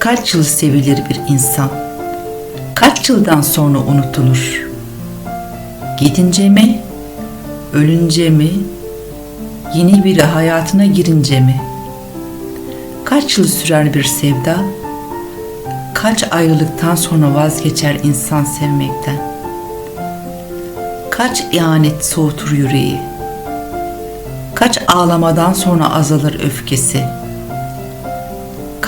Kaç yıl sevilir bir insan? Kaç yıldan sonra unutulur? Gidince mi? Ölünce mi? Yeni biri hayatına girince mi? Kaç yıl sürer bir sevda? Kaç ayrılıktan sonra vazgeçer insan sevmekten? Kaç ihanet soğutur yüreği? Kaç ağlamadan sonra azalır öfkesi?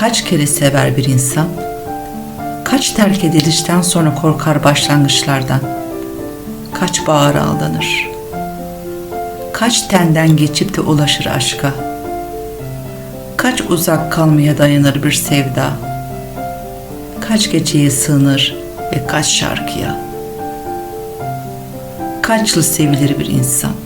Kaç kere sever bir insan? Kaç terk edilişten sonra korkar başlangıçlardan? Kaç bağır aldanır? Kaç tenden geçip de ulaşır aşka? Kaç uzak kalmaya dayanır bir sevda? Kaç geceye sığınır ve kaç şarkıya? Kaç yıl sevilir bir insan?